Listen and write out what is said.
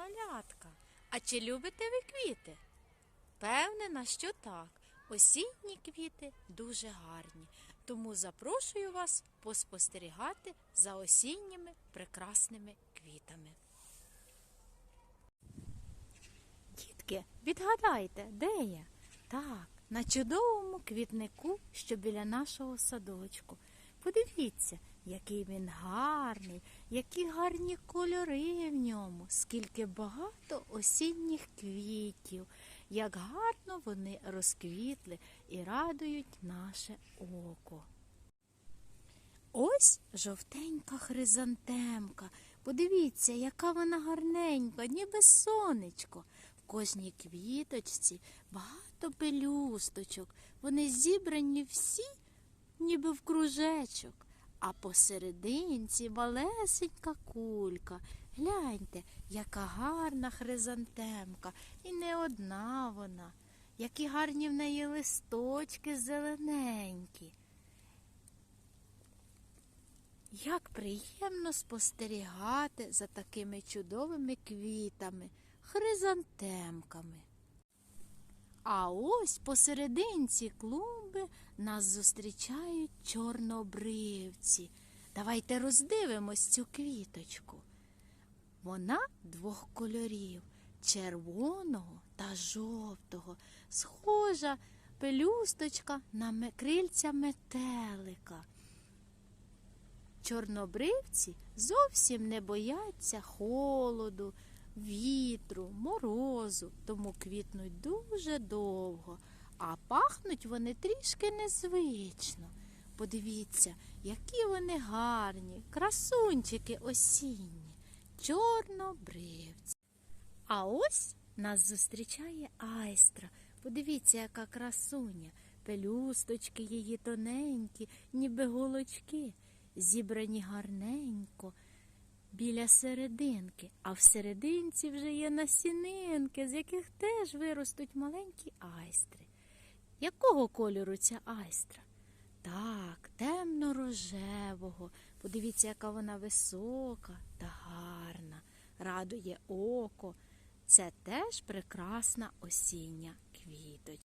Малятка! А чи любите ви квіти? Певнена, що так. Осінні квіти дуже гарні, тому запрошую вас поспостерігати за осінніми прекрасними квітами. Дітки, відгадайте, де я? Так, на чудовому квітнику, що біля нашого садочку. Подивіться, який він гарний, які гарні кольори в ньому, скільки багато осінніх квітів, як гарно вони розквітли і радують наше око. Ось жовтенька хризантемка. Подивіться, яка вона гарненька, ніби сонечко. В кожній квіточці багато пелюсточок. Вони зібрані всі, ніби в кружечок. А посерединці малесенька кулька. Гляньте, яка гарна хризантемка. І не одна вона. Які гарні в неї листочки зелененькі. Як приємно спостерігати за такими чудовими квітами, хризантемками. А ось посерединці клумби нас зустрічають чорнобривці. Давайте роздивимось цю квіточку. Вона двох кольорів червоного та жовтого, схожа пелюсточка на крильця метелика. Чорнобривці зовсім не бояться холоду, вітру, морозу, тому квітнуть дуже довго, а пахнуть вони трішки незвично. Подивіться, які вони гарні, красунчики осінні, чорнобривці. А ось нас зустрічає айстра. Подивіться, яка красуня. Пелюсточки її тоненькі, ніби голочки, зібрані гарненько біля серединки, а в серединці вже є насінинки, з яких теж виростуть маленькі айстри. Якого кольору ця айстра? Так, темно-рожевого. Подивіться, яка вона висока та гарна, радує око. Це теж прекрасна осіння квіточка.